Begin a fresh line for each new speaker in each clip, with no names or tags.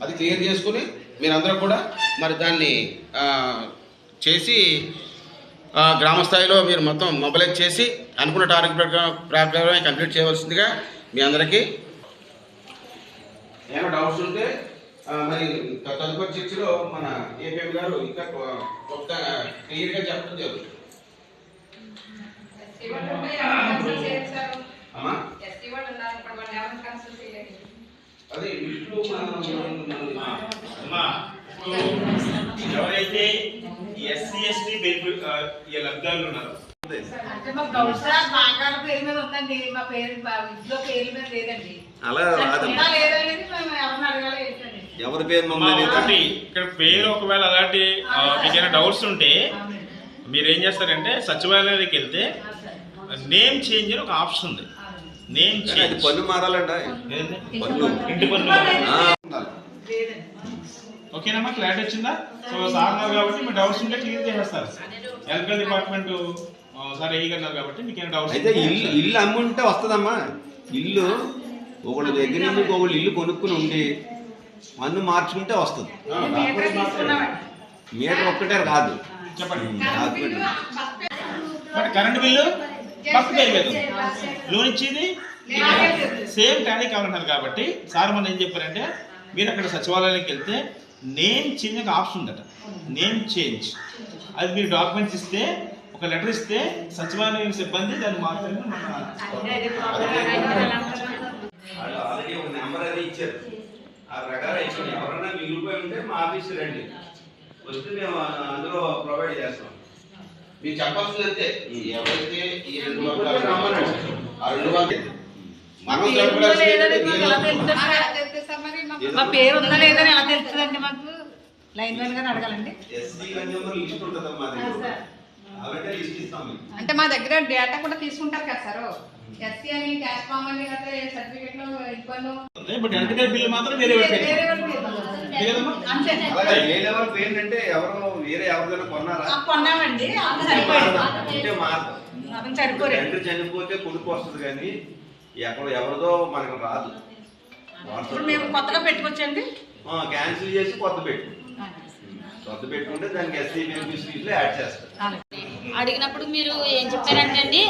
అది క్లియర్ చేసుకుని మీరందరూ కూడా మరి దాన్ని చేసి గ్రామ స్థాయిలో మీరు మొత్తం మొబిలైజ్ చేసి అనుకున్న టార్గెట్ ప్రకారం ప్రకారమే కంప్లీట్ చేయవలసిందిగా మీ అందరికీ ఏమైనా డౌట్స్ ఉంటే మరి తదుపరి చర్చలో మన ఏపీఎం గారు ఇంకా కొత్త క్లియర్గా చెప్పడం జరుగుతుంది. అమ్మా? అదే
ఎవరైతే ఎస్సీ ఎస్టీ లబ్ధాలు ఉన్నారో.
అలా ఎవరి పేరు
ఒకటి ఇక్కడ పేరు ఒకవేళ అలాంటి ఆ, మీకేమైనా డౌట్స్ ఉంటే. మీరు ఏం చేస్తారంటే సచివాలయానికి వెళ్తే. నేమ్ చేంజ్ అని ఒక ఆప్షన్ ఉంది.
కానీ అది పన్ను మారాలంట? పన్ను.
ఇంటి పన్ను. ఓకేనమ్మా క్లారిటీ వచ్చిందా? సో సార్ కాబట్టి మీ డౌట్స్ ఉంటే క్లియర్ చేసేస్తారు. ఎలక్ట్రికల్ డిపార్ట్మెంట్ సార్ వేయగలరు కాబట్టి మీకు ఏమైనా డౌట్స్
అయితే ఇల్లు ఇల్లు అమ్ముంటే వస్తుందమ్మా. ఇల్లు ఒకళ్ళ దగ్గర నుంచి ఒకళ్ళు ఇల్లు కొనుక్కుని ఉండి పన్ను మార్చుకుంటే వస్తుంది.
మీటర్
ఒక్కటే కాదు.
చెప్పండి. Current bill? ఫస్ట్ పే లేదు లోన్ ఇచ్చేది సేమ్ టాలీ కావాలంటారు కాబట్టి సార్ మనం ఏం చెప్పారంటే మీరు అక్కడ సచివాలయానికి వెళ్తే నేమ్ చేంజ్ ఒక ఆప్షన్ ఉందట. Name change. అది మీరు డాక్యుమెంట్స్ ఇస్తే ఒక లెటర్ ఇస్తే సచివాలయం సిబ్బంది దాన్ని
ఆల్రెడీ ఒక నెంబర్ అది ఇచ్చారు. ఆ ప్రకారం ఎవరైనా మిగిలిపోయి ఉంటే మా ఆఫీస్ రండి. వస్తే మేము అందులో ప్రొవైడ్ చేస్తాం.
మీరు చెప్పాల్సింది అంతే ఎవరైతే ఈ రెండు వర్గాలు. ఆ రెండు వర్గాలు మనం
మా పేరు ఉందా లేదని ఎలా తెలుస్తుందండి మాకు? లైన్ మ్యాన్ గారిని అడగాలండి.
అంటే మా దగ్గర డేటా కూడా తీసుకుంటారు కదా సార్. ఎస్సీ అని క్యాష్ ఫామ్ అని సర్టిఫికెట్లో ఇబ్బంది.
బట్ ఎలక్ట్రికల్ బిల్ మాత్రం వేరే
వేరే
పెట్టారు
వేరే వాళ్ళ పేరు ఉందా?
లేదమ్మా?
అంతే.
అలాగే ఏ లెవెల్ పెయింట్ అంటే ఎవరు వేరే ఎవరిదైనా కొన్నారా?
కొన్నామండి.
తండ్రి చనిపోతే కొడుకు వస్తుంది కానీ ఎక్కడ ఎవరిదో మనకు రాదు.
ఇప్పుడు మేము కొత్తగా పెట్టుకోవచ్చండి
క్యాన్సిల్ చేసి కొత్త పెట్టు. కొత్త పెట్టుకుంటే దానికి ఎస్సీ బెనిఫిషరీస్లో యాడ్ చేస్తారు.
అడిగినప్పుడు మీరు ఏం చెప్పారంటే అండి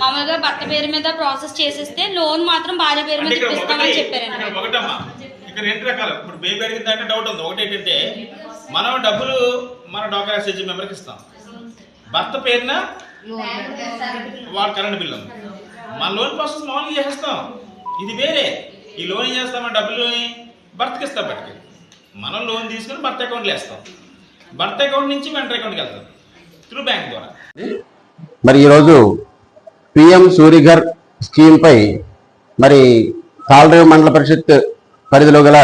మామూలుగా భర్త పేరు మీద ప్రాసెస్ చేసేస్తే లోన్ మాత్రం భార్య పేరు మీద ఇప్పిస్తామని చెప్పారండి.
ఇక్కడ రెండు రకాలు. ఇప్పుడు బేబీ అడిగిన దాంట్లో డౌట్ ఉంది. ఒకటి ఏంటంటే మనం డబ్బులు మన డాక్టర్ ఎస్హెచ్ మెంబర్కి ఇస్తాం. భర్త పేరున వాడు కరెంట్ బిల్లు ఉంది. మన లోన్ ప్రాసెస్ మామూలుగా చేసేస్తాం? ఇది వేరే. ఈ లోన్ ఏం చేస్తాం? డబ్బులు భర్తకి ఇస్తాం బట్టికి మనం లోన్ తీసుకుని భర్త అకౌంట్లో వేస్తాం. భర్త అకౌంట్ నుంచి వెంటర్ అకౌంట్కి వెళ్తాం. త్రూ బ్యాంక్ ద్వారా.
మరి ఈరోజు పిఎం సూరిఘర్ స్కీమ్పై మరి తాళరేవు మండల పరిషత్ పరిధిలో గల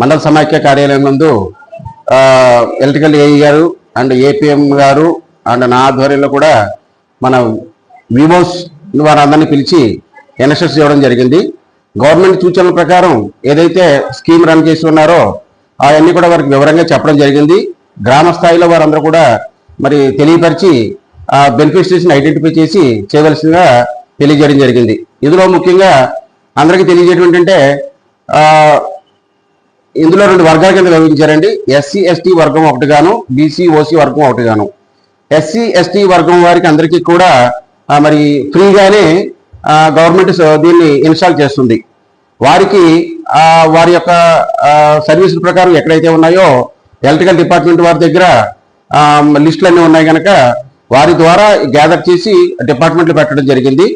మండల సమాఖ్య కార్యాలయం నందు electrical AE garu and APM garu and నా ఆధ్వర్యంలో కూడా మన వివోస్ వారందరినీ పిలిచి ఎన్ఎస్ఎస్ ఇవ్వడం జరిగింది. గవర్నమెంట్ సూచనల ప్రకారం ఏదైతే స్కీమ్ రన్ చేసి ఉన్నారో అవన్నీ కూడా వారికి వివరంగా చెప్పడం జరిగింది. గ్రామ స్థాయిలో వారందరూ కూడా మరి తెలియపరిచి ఆ బెనిఫిషరీస్ని ఐడెంటిఫై చేసి చేయవలసిందిగా తెలియజేయడం జరిగింది. ఇందులో ముఖ్యంగా అందరికీ తెలియజేయడం ఏంటంటే ఇందులో రెండు వర్గాల కింద విభజించారండి. ఎస్సీ ఎస్టీ వర్గం ఒకటి గాను బీసీ ఓసీ వర్గం ఒకటి గాను ఎస్సీ ఎస్టీ వర్గం వారికి అందరికీ కూడా మరి ఫ్రీగానే గవర్నమెంట్ దీన్ని ఇన్స్టాల్ చేస్తుంది. వారికి వారి యొక్క సర్వీసుల ప్రకారం ఎక్కడైతే ఉన్నాయో ఎలక్ట్రికల్ డిపార్ట్మెంట్ వారి దగ్గర లిస్టులు అన్నీ ఉన్నాయి కనుక వారి ద్వారా గ్యాదర్ చేసి డిపార్ట్మెంట్లు పెట్టడం జరిగింది.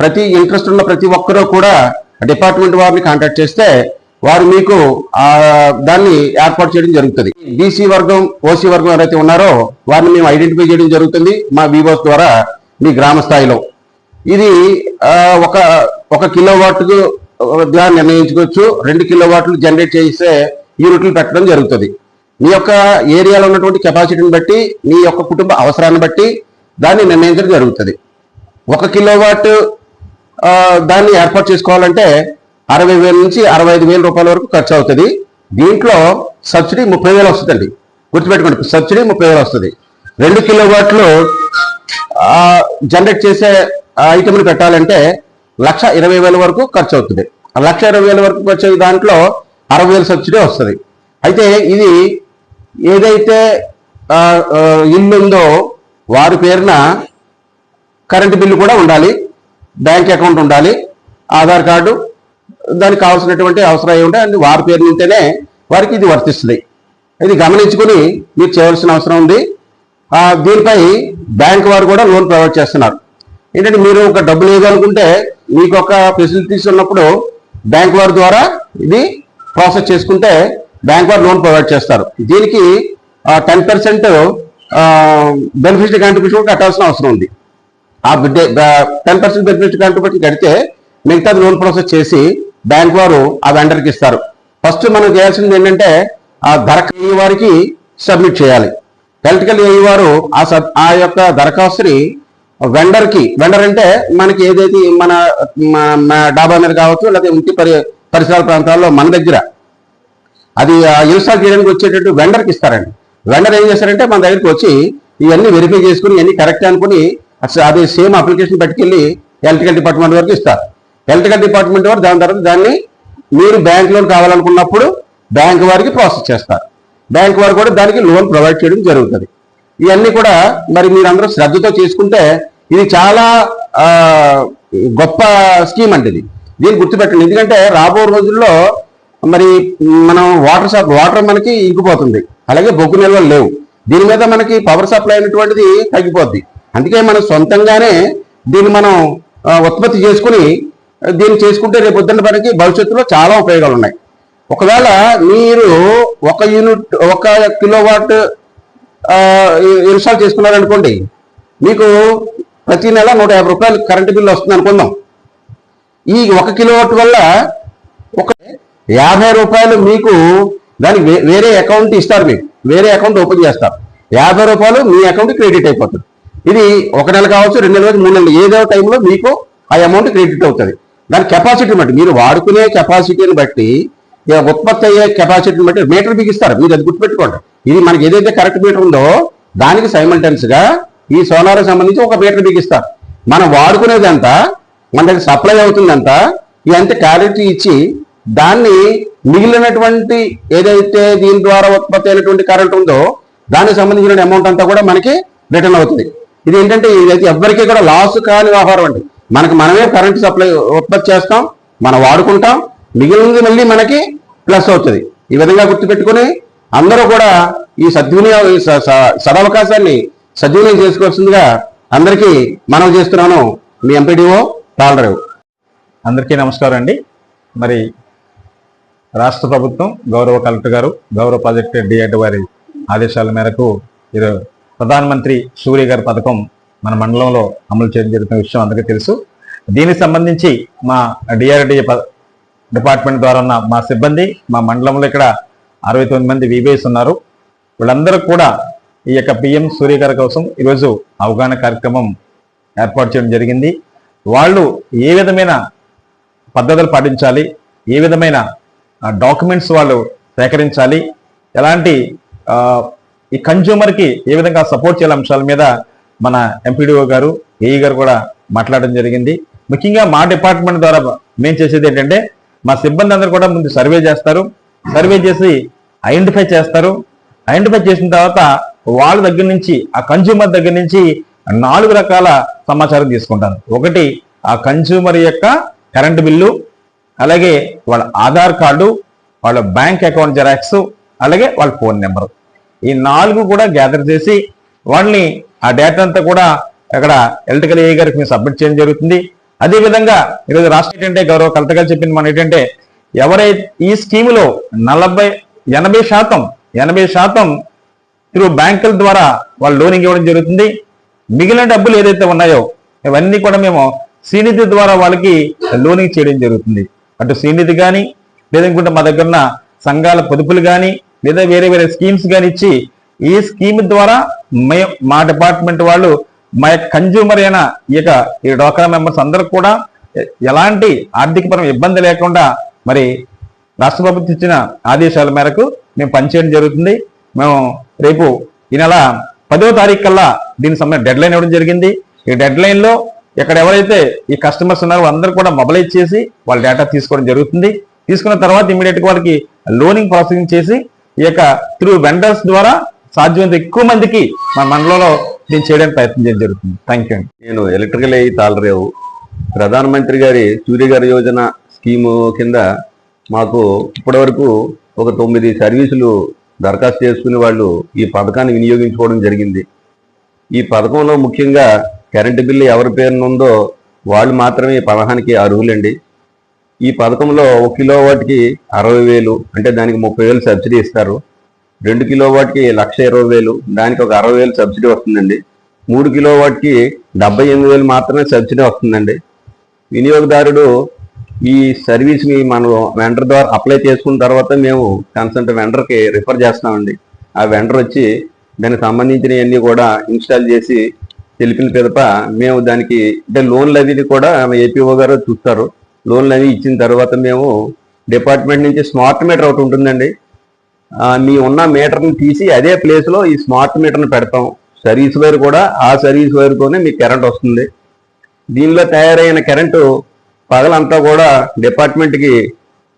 ప్రతి ఇంట్రెస్ట్ ఉన్న ప్రతి ఒక్కరూ కూడా డిపార్ట్మెంట్ వారిని కాంటాక్ట్ చేస్తే వారు మీకు దాన్ని ఏర్పాటు చేయడం జరుగుతుంది. బీసీ వర్గం ఓసీ వర్గం ఎవరైతే ఉన్నారో వారిని మేము ఐడెంటిఫై చేయడం జరుగుతుంది మా వివోస్ ద్వారా మీ గ్రామ స్థాయిలో. ఇది ఒక ఒక కిలో వాట్కు నిర్ణయించుకోవచ్చు. రెండు కిలో వాట్లు జనరేట్ చేసే యూనిట్లు పెట్టడం జరుగుతుంది. మీ యొక్క ఏరియాలో ఉన్నటువంటి కెపాసిటీని బట్టి మీ యొక్క కుటుంబ అవసరాన్ని బట్టి దాన్ని నిర్ణయించడం జరుగుతుంది. ఒక కిలో వాట్ దాన్ని ఏర్పాటు చేసుకోవాలంటే అరవై వేల నుంచి అరవై ఐదు వేల రూపాయల వరకు ఖర్చు అవుతుంది. దీంట్లో సబ్సిడీ ముప్పై వేలు వస్తుందండి. గుర్తుపెట్టుకోండి సబ్సిడీ ముప్పై వేలు వస్తుంది. రెండు కిలో వాట్లు జనరేట్ చేసే ఐటమ్ని పెట్టాలంటే లక్ష ఇరవై వేల వరకు ఖర్చు అవుతుంది. ఆ లక్ష ఇరవై వేల వరకు వచ్చే దాంట్లో అరవై వేల సబ్సిడీ వస్తుంది. అయితే ఇది ఏదైతే ఇల్లు ఉందో వారి పేరున కరెంటు బిల్లు కూడా ఉండాలి. బ్యాంక్ అకౌంట్ ఉండాలి ఆధార్ కార్డు దానికి కావాల్సినటువంటి అవసరం ఉంటాయి ఉంటే వారి పేరు ఉంటేనే వారికి ఇది వర్తిస్తుంది. ఇది గమనించుకుని మీరు చేయవలసిన అవసరం ఉంది. దీనిపై బ్యాంక్ వారు కూడా లోన్ ప్రొవైడ్ చేస్తున్నారు. ఏంటంటే మీరు ఒక డబ్బులు ఇవ్వాలనుకుంటే మీకు ఒక ఫెసిలిటీస్ ఉన్నప్పుడు బ్యాంక్ వారి ద్వారా ఇది ప్రాసెస్ చేసుకుంటే బ్యాంక్ వారు లోన్ ప్రొవైడ్ చేస్తారు. దీనికి టెన్ పర్సెంట్ బెనిఫిషరీ కాంట్రిబ్యూషన్ కట్టాల్సిన అవసరం ఉంది. ఆ టెన్ పర్సెంట్ బెనిఫిట్ కాంట్రిబ్యూషన్ కడితే మిగతాది లోన్ ప్రాసెస్ చేసి బ్యాంక్ వారు ఆ వెండర్కి ఇస్తారు. ఫస్ట్ మనం చేయాల్సింది ఏంటంటే ఆ దరఖాస్తు వారికి సబ్మిట్ చేయాలి. ఎలక్ట్రికల్ ఏఈ వారు ఆ సబ్ ఆ యొక్క దరఖాస్తుని వెండర్కి వెండర్ అంటే మనకి ఏదైతే మన మన డాబా మీద కావచ్చు లేకపోతే ఇంటి పరి పరిసరాల ప్రాంతాల్లో మన దగ్గర అది ఇన్స్టాల్ చేయడానికి వచ్చేటట్టు వెండర్కి ఇస్తారండి. వెండర్ ఏం చేస్తారంటే మన దగ్గరికి వచ్చి ఇవన్నీ వెరిఫై చేసుకుని ఇవన్నీ కరెక్ట్ అనుకుని అసలు అది సేమ్ అప్లికేషన్ పట్టుకెళ్ళి ఎలక్ట్రికల్ డిపార్ట్మెంట్ వరకు ఇస్తారు. ఎలక్ట్రికల్ డిపార్ట్మెంట్ వారు దాని తర్వాత దాన్ని మీరు బ్యాంక్ లోన్ కావాలనుకున్నప్పుడు బ్యాంక్ వారికి ప్రాసెస్ చేస్తారు. బ్యాంక్ వారు కూడా దానికి లోన్ ప్రొవైడ్ చేయడం జరుగుతుంది. ఇవన్నీ కూడా మరి మీరందరూ శ్రద్ధతో చేసుకుంటే ఇది చాలా గొప్ప స్కీమ్ అండి ఇది. దీన్ని గుర్తుపెట్టండి. ఎందుకంటే రాబో రోజుల్లో మరి మనం వాటర్ సప్ వాటర్ మనకి ఇంకిపోతుంది. అలాగే బొగ్గు నిల్వలు లేవు. దీని మీద మనకి పవర్ సప్లై అయినటువంటిది తగ్గిపోద్ది. అందుకే మనం సొంతంగానే దీన్ని మనం ఉత్పత్తి చేసుకుని దీన్ని చేసుకుంటే రేపు పొద్దున్న మనకి భవిష్యత్తులో చాలా ఉపయోగాలు ఉన్నాయి ఒకవేళ మీరు ఒక యూనిట్ ఒక కిలోవాట్ ఇన్స్టాల్ చేసుకున్నారనుకోండి మీకు ప్రతి నెల నూట యాభై రూపాయలు కరెంటు బిల్లు వస్తుంది అనుకుందాం. ఈ ఒక కిలోవాట్ వల్ల ఒక యాభై రూపాయలు మీకు దానికి వే- వేరే అకౌంట్ ఇస్తారు మీకు వేరే అకౌంట్ ఓపెన్ చేస్తారు. యాభై రూపాయలు మీ అకౌంట్ క్రెడిట్ అయిపోతుంది. ఇది ఒక నెల కావచ్చు రెండు నెలలు కావచ్చు మూడు నెలలు ఏదో టైంలో మీకు ఆ అమౌంట్ క్రెడిట్ అవుతుంది. దాని కెపాసిటీ బట్టి మీరు వాడుకునే కెపాసిటీని బట్టి ఉత్పత్తి అయ్యే కెపాసిటీని బట్టి మీటర్ బిగిస్తారు. మీరు అది గుర్తుపెట్టుకోండి. ఇది మనకి ఏదైతే కరెక్ట్ మీటర్ ఉందో దానికి సైమల్టెన్స్గా ఈ సోలార్ సంబంధించి ఒక మీటర్ బిగిస్తారు. మనం వాడుకునేది మనకి సప్లై అవుతుందంతా ఇదంతా క్యాలిటీ ఇచ్చి దాన్ని మిగిలినటువంటి ఏదైతే దీని ద్వారా ఉత్పత్తి అయినటువంటి కరెంట్ ఉందో దానికి సంబంధించిన అమౌంట్ అంతా కూడా మనకి రిటర్న్ అవుతుంది. ఇది ఏంటంటే ఇదైతే ఎవ్వరికీ కూడా లాస్ కాని వ్యవహారం అండి. మనకి మనమే కరెంట్ సప్లై ఉత్పత్తి చేస్తాం మనం వాడుకుంటాం మిగిలినది మళ్ళీ మనకి ప్లస్ అవుతుంది. ఈ విధంగా గుర్తుపెట్టుకుని అందరూ కూడా ఈ సద్వినియోగ ఈ స- సదవకాశాన్ని సద్వినియోగం చేసుకోవాల్సిందిగా అందరికీ మనం చేస్తున్నాను మీ ఎంపీడీఓ పాలరావు
అందరికీ నమస్కారం అండి. మరి రాష్ట్ర ప్రభుత్వం గౌరవ కలెక్టర్ గారు గౌరవ ప్రాజెక్ట్ డిఆర్డి వారి ఆదేశాల మేరకు ఈరోజు ప్రధానమంత్రి సూర్య గారి పథకం మన మండలంలో అమలు చేయడం జరుగుతున్న విషయం అందరికీ తెలుసు. దీనికి సంబంధించి మా డిఆర్డిఏ డిపార్ట్మెంట్ ద్వారా ఉన్న మా సిబ్బంది మా మండలంలో ఇక్కడ అరవై తొమ్మిది మంది విబిఎస్ ఉన్నారు. వీళ్ళందరూ కూడా ఈ యొక్క పిఎం సూర్య గారి కోసం ఈరోజు అవగాహన కార్యక్రమం ఏర్పాటు చేయడం జరిగింది. వాళ్ళు ఏ విధమైన పద్ధతులు పాటించాలి ఏ విధమైన డాక్యుమెంట్స్ వాళ్ళు సేకరించాలి ఎలాంటి ఈ కన్జ్యూమర్కి ఏ విధంగా సపోర్ట్ చేయాలి అంశాల మీద మన ఎంపీడీఓ గారు ఏఈ గారు కూడా మాట్లాడడం జరిగింది. ముఖ్యంగా మా డిపార్ట్మెంట్ ద్వారా మేము చేసేది ఏంటంటే మా సిబ్బంది అందరూ కూడా ముందు సర్వే చేస్తారు. సర్వే చేసి ఐడెంటిఫై చేస్తారు. ఐడెంటిఫై చేసిన తర్వాత వాళ్ళ దగ్గర నుంచి ఆ కన్జ్యూమర్ దగ్గర నుంచి నాలుగు రకాల సమాచారం తీసుకుంటారు. ఒకటి ఆ కన్జ్యూమర్ యొక్క కరెంటు బిల్లు అలాగే వాళ్ళ ఆధార్ కార్డు వాళ్ళ బ్యాంక్ అకౌంట్ జెరాక్స్ అలాగే వాళ్ళ ఫోన్ నెంబరు. ఈ నాలుగు కూడా గ్యాదర్ చేసి వాళ్ళని ఆ డేటా అంతా కూడా అక్కడ ఎలక్ట్రికల్ ఏ గారికి మేము సబ్మిట్ చేయడం జరుగుతుంది. అదేవిధంగా ఈరోజు రాష్ట్రం ఏంటంటే గౌరవ కలతగా చెప్పింది మనం ఏంటంటే ఎవరైతే ఈ స్కీములో నలభై ఎనభై శాతం ఎనభై శాతం త్రూ బ్యాంకుల ద్వారా వాళ్ళు లోనింగ్ ఇవ్వడం జరుగుతుంది. మిగిలిన డబ్బులు ఏదైతే ఉన్నాయో ఇవన్నీ కూడా మేము శ్రీనిధి ద్వారా వాళ్ళకి లోనింగ్ చేయడం జరుగుతుంది. అటు శ్రీనిధి కానీ లేదనుకుంటే మా దగ్గర ఉన్న సంఘాల పొదుపులు కానీ లేదా వేరే వేరే స్కీమ్స్ కానీ ఇచ్చి ఈ స్కీమ్ ద్వారా మే- మా డిపార్ట్మెంట్ వాళ్ళు మా యొక్క కన్జ్యూమర్ అయిన ఈ యొక్క ఈ డోక్రా మెంబర్స్ అందరూ కూడా ఎలాంటి ఆర్థికపరం ఇబ్బంది లేకుండా మరి రాష్ట్ర ప్రభుత్వం ఇచ్చిన ఆదేశాల మేరకు మేము పనిచేయడం జరుగుతుంది. మేము రేపు ఈ నెల పదో తారీఖు కల్లా దీనికి సంబంధించిన డెడ్ లైన్ ఇవ్వడం జరిగింది. ఈ డెడ్ లైన్లో ఇక్కడ ఎవరైతే ఈ కస్టమర్స్ ఉన్నారో అందరూ కూడా మొబలైజ్ చేసి వాళ్ళ డేటా తీసుకోవడం జరుగుతుంది. తీసుకున్న తర్వాత ఇమీడియట్గా వాళ్ళకి లోనింగ్ ప్రాసెసింగ్ చేసి ఈ యొక్క త్రూ వెండర్స్ ద్వారా సాధ్యమైనంత ఎక్కువ మందికి మన మండలంలో దీన్ని చేయడానికి ప్రయత్నం చేయడం జరుగుతుంది. థ్యాంక్ యూ అండి
నేను ఎలక్ట్రికల్ అయ్యి తాళరేవు ప్రధానమంత్రి గారి సూర్య గారి యోజన స్కీము కింద మాకు ఇప్పటివరకు ఒక తొమ్మిది సర్వీసులు దరఖాస్తు చేసుకునే వాళ్ళు ఈ పథకాన్ని వినియోగించుకోవడం జరిగింది. ఈ పథకంలో ముఖ్యంగా కరెంటు బిల్లు ఎవరి పేరునుందో వాళ్ళు మాత్రమే ఈ పథకానికి అర్హులండి. ఈ పథకంలో ఒక కిలో వాటికి అరవై వేలు అంటే దానికి ముప్పై వేలు సబ్సిడీ ఇస్తారు. రెండు కిలో వాటికి లక్ష ఇరవై వేలు దానికి ఒక అరవై వేలు సబ్సిడీ వస్తుందండి. మూడు కిలో వాటికి డెబ్బై ఎనిమిది వేలు మాత్రమే సబ్సిడీ వస్తుందండి. వినియోగదారుడు ఈ సర్వీస్ని మనం వెండర్ ద్వారా అప్లై చేసుకున్న తర్వాత మేము కన్సల్ట్ వెండర్కి రిఫర్ చేస్తామండి ఆ వెండర్ వచ్చి దానికి సంబంధించినవన్నీ కూడా ఇన్స్టాల్ చేసి తెలిపిన పిదప మేము దానికి అంటే లోన్లు అవి కూడా ఏపీఓ గారు చూస్తారు. లోన్లు అవి ఇచ్చిన తర్వాత మేము డిపార్ట్మెంట్ నుంచి స్మార్ట్ మీటర్ ఒకటి ఉంటుందండి. మీ ఉన్న మీటర్ని తీసి అదే ప్లేస్లో ఈ స్మార్ట్ మీటర్ని పెడతాం. సర్వీస్ వైర్ కూడా ఆ సర్వీస్ వైర్తోనే మీకు కరెంట్ వస్తుంది. దీనిలో తయారైన కరెంటు పగలంతా కూడా డిపార్ట్మెంట్కి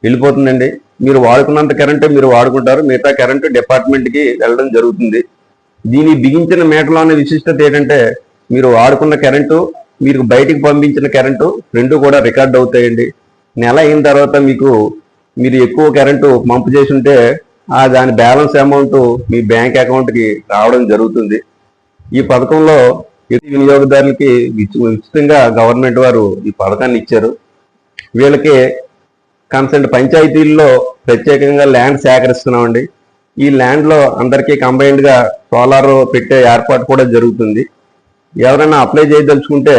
వెళ్ళిపోతుందండి. మీరు వాడుకున్నంత కరెంటు మీరు వాడుకుంటారు. మిగతా కరెంటు డిపార్ట్మెంట్కి వెళ్ళడం జరుగుతుంది. దీని బిగించిన మీటర్లోని విశిష్టత ఏంటంటే మీరు వాడుకున్న కరెంటు మీరు బయటికి పంపించిన కరెంటు రెండు కూడా రికార్డ్ అవుతాయండి. నెల అయిన తర్వాత మీకు మీరు ఎక్కువ కరెంటు పంపు చేసి ఉంటే ఆ దాని బ్యాలెన్స్ అమౌంట్ మీ బ్యాంక్ అకౌంట్కి రావడం జరుగుతుంది. ఈ పథకంలో ప్రతి వినియోగదారులకి ఉచితంగా గవర్నమెంట్ వారు ఈ పథకాన్ని ఇచ్చారు. వీళ్ళకి కన్సల్ట్ పంచాయతీల్లో ప్రత్యేకంగా ల్యాండ్ సేకరిస్తున్నామండి. ఈ ల్యాండ్లో అందరికీ కంబైన్డ్గా సోలార్ పెట్టే ఏర్పాటు కూడా జరుగుతుంది. ఎవరైనా అప్లై చేయదలుచుకుంటే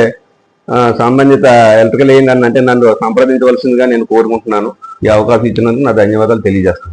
సంబంధిత ఎలక్ట్రికల్ ఏంటంటే నన్ను సంప్రదించవలసిందిగా నేను కోరుకుంటున్నాను. ఈ అవకాశం ఇచ్చినందుకు నా ధన్యవాదాలు తెలియజేస్తాను